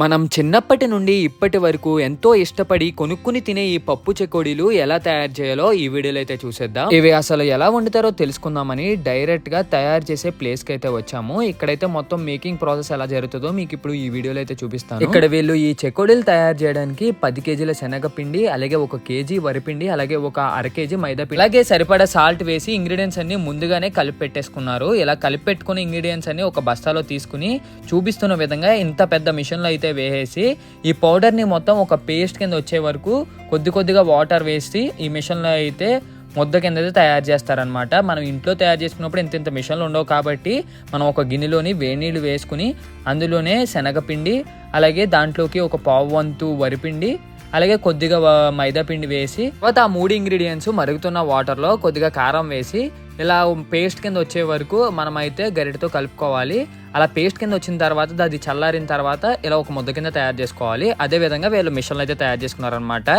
మనం చిన్నప్పటి నుండి ఇప్పటి వరకు ఎంతో ఇష్టపడి కొనుక్కుని తినే ఈ పప్పు చెకోడీలు ఎలా తయారు చేయాలో ఈ వీడియోలో అయితే చూసేద్దాం. ఇవి అసలు ఎలా వండుతారో తెలుసుకుందామని డైరెక్ట్గా తయారు చేసే ప్లేస్కి అయితే వచ్చాము. ఇక్కడైతే మొత్తం మేకింగ్ ప్రాసెస్ ఎలా జరుగుతుందో మీకు ఇప్పుడు ఈ వీడియోలో అయితే చూపిస్తాను. ఇక్కడ వీళ్ళు ఈ చెకోడీలు తయారు చేయడానికి పది కేజీల శనగపిండి అలాగే ఒక కేజీ వరిపిండి అలాగే ఒక అర కేజీ మైదా పిండి అలాగే సరిపడా సాల్ట్ వేసి ఇంగ్రీడియంట్స్ అన్ని ముందుగానే కలిపి పెట్టేసుకున్నారు. ఇలా కలిపి పెట్టుకున్న ఇంగ్రీడియంట్స్ అన్ని ఒక బస్తాలో తీసుకుని చూపిస్తున్న విధంగా ఇంత పెద్ద మిషన్లో అయితే వేసేసి ఈ పౌడర్ని మొత్తం ఒక పేస్ట్ కింద వచ్చే వరకు కొద్ది కొద్దిగా వాటర్ వేసి ఈ మిషన్లో అయితే ముద్ద కింద అయితే తయారు చేస్తారనమాట మనం ఇంట్లో తయారు చేసుకున్నప్పుడు ఇంత ఇంత మిషన్లు ఉండవు కాబట్టి మనం ఒక గిన్నెలోని వేడినీళ్ళు వేసుకుని అందులోనే శనగపిండి అలాగే దాంట్లోకి ఒక పావు వంతు వరిపిండి అలాగే కొద్దిగా మైదా పిండి వేసి తర్వాత ఆ మూడు ఇంగ్రీడియంట్స్ మరుగుతున్న వాటర్లో కొద్దిగా కారం వేసి ఇలా పేస్ట్ కింద వచ్చే వరకు మనం అయితే గరిటతో కలుపుకోవాలి. అలా పేస్ట్ కింద వచ్చిన తర్వాత అది చల్లారిన తర్వాత ఇలా ఒక ముద్ద కింద తయారు చేసుకోవాలి. అదే విధంగా వీళ్ళు మిషన్లు అయితే తయారు చేసుకున్నారనమాట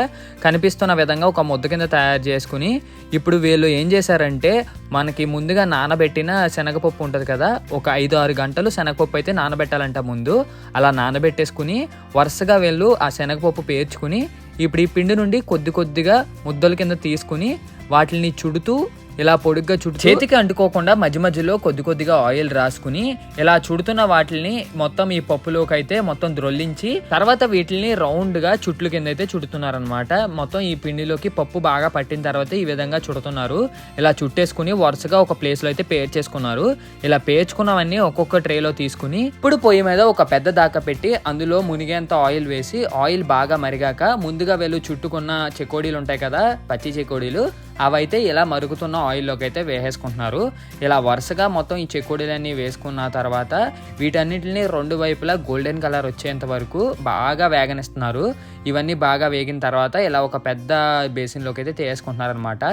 కనిపిస్తున్న విధంగా ఒక ముద్ద కింద తయారు చేసుకుని ఇప్పుడు వీళ్ళు ఏం చేశారంటే మనకి ముందుగా నానబెట్టిన శనగపప్పు ఉంటుంది కదా ఒక ఐదు ఆరు గంటలు శనగపప్పు అయితే నానబెట్టాలంట ముందు. అలా నానబెట్టేసుకుని వరుసగా వీళ్ళు ఆ శనగపప్పు పేర్చుకుని ఇప్పుడు ఈ పిండి నుండి కొద్ది కొద్దిగా ముద్దల కింద తీసుకుని వాటిని చుడుతూ ఇలా పొడుగ్గా చుట్టు చేతికి అంటుకోకుండా మధ్య మధ్యలో కొద్ది కొద్దిగా ఆయిల్ రాసుకుని ఇలా చుడుతున్న వాటిని మొత్తం ఈ పప్పులోకి అయితే మొత్తం ద్రొల్లించి తర్వాత వీటిని రౌండ్గా చుట్లు కింద అయితే చుడుతున్నారనమాట మొత్తం ఈ పిండిలోకి పప్పు బాగా పట్టిన తర్వాత ఈ విధంగా చుడుతున్నారు. ఇలా చుట్టేసుకుని వరుసగా ఒక ప్లేస్లో అయితే పేర్చేసుకున్నారు ఇలా పేర్చుకున్నవన్నీ ఒక్కొక్క ట్రేలో తీసుకుని ఇప్పుడు పొయ్యి మీద ఒక పెద్ద దాకా పెట్టి అందులో మునిగేంత ఆయిల్ వేసి ఆయిల్ బాగా మరిగాక ముందుగా వీళ్ళు చుట్టుకున్న చెకోడీలు ఉంటాయి కదా పచ్చి చెకోడీలు అవైతే ఇలా మరుగుతున్న ఆయిల్లోకి అయితే వేసేసుకుంటున్నారు. ఇలా వరుసగా మొత్తం ఈ చెక్కుడులన్నీ వేసుకున్న తర్వాత వీటన్నిటిని రెండు వైపులా గోల్డెన్ కలర్ వచ్చేంత వరకు బాగా వేగనిస్తున్నారు. ఇవన్నీ బాగా వేగిన తర్వాత ఇలా ఒక పెద్ద బేసిన్లోకి అయితే తీసుకుంటున్నారు అనమాట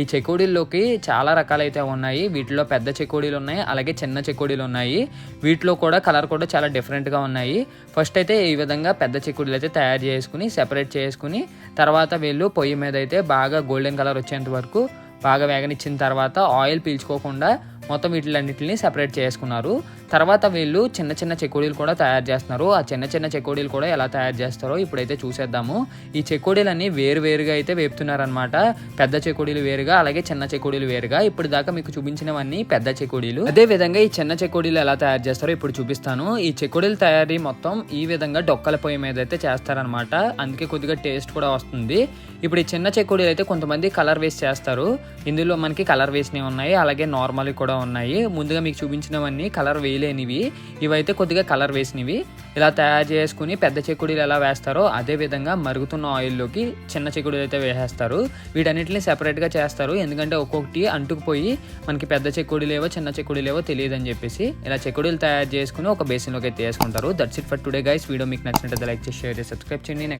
ఈ చెక్కుడీల్లోకి చాలా రకాలైతే ఉన్నాయి. వీటిలో పెద్ద చెక్కుడీలు ఉన్నాయి అలాగే చిన్న చెక్కుడీలు ఉన్నాయి. వీటిలో కూడా కలర్ కూడా చాలా డిఫరెంట్గా ఉన్నాయి. ఫస్ట్ అయితే ఈ విధంగా పెద్ద చెక్కుడీలు అయితే తయారు చేసుకుని సెపరేట్ చేసుకుని తర్వాత వీళ్ళు పొయ్యి మీద అయితే బాగా గోల్డెన్ కలర్ వచ్చేంత వరకు బాగా వేగనిచ్చిన తర్వాత ఆయిల్ పీల్చుకోకుండా మొత్తం వీటిలన్నింటిని సెపరేట్ చేసుకున్నారు. తర్వాత వీళ్ళు చిన్న చిన్న చెకోడీలు కూడా తయారు చేస్తున్నారు. ఆ చిన్న చిన్న చెకోడీలు కూడా ఎలా తయారు చేస్తారో ఇప్పుడైతే చూసేద్దాము. ఈ చెకోడీలన్నీ వేరు వేరుగా అయితే వేపుతున్నారనమాట పెద్ద చెకోడీలు వేరుగా అలాగే చిన్న చెకోడీలు వేరుగా. ఇప్పుడు దాకా మీకు చూపించినవన్నీ పెద్ద చెకోడీలు. అదే విధంగా ఈ చిన్న చెకోడీలు ఎలా తయారు చేస్తారో ఇప్పుడు చూపిస్తాను. ఈ చెకోడీలు తయారీ మొత్తం ఈ విధంగా డొక్కల పొయ్యి మీద అయితే చేస్తారనమాట అందుకే కొద్దిగా టేస్ట్ కూడా వస్తుంది. ఇప్పుడు ఈ చిన్న చెకోడీలు అయితే కొంతమంది కలర్ వేసి చేస్తారు. ఇందులో మనకి కలర్ వేసినవి ఉన్నాయి అలాగే నార్మల్ కూడా ఉన్నాయి. ముందుగా మీకు చూపించినవన్నీ కలర్ లేనివి ఇవైతే కొద్దిగా కలర్ వేసినవి. ఇలా తయారు చేసుకుని పెద్ద చెక్కుడీలు ఎలా వేస్తారో అదే విధంగా మరుగుతున్న ఆయిల్లోకి చిన్న చెక్కుడీలు అయితే వేసేస్తారు. వీటన్నిటిని సెపరేట్గా చేస్తారు. ఎందుకంటే ఒక్కొక్కటి అంటుకుపోయి మనకి పెద్ద చెక్కుడీలేవో చిన్న చెక్కుడీలేవో తెలియదు అని చెప్పేసి ఇలా చెక్కుడీలు తయారు చేసుకుని ఒక బేసిన్లోకి అయితే వేసుకుంటారు. That's it for today guys video మీకు నచ్చినట్లయితే లైక్ చేసి షేర్ చేసి సబ్స్క్రైబ్ చేయండి.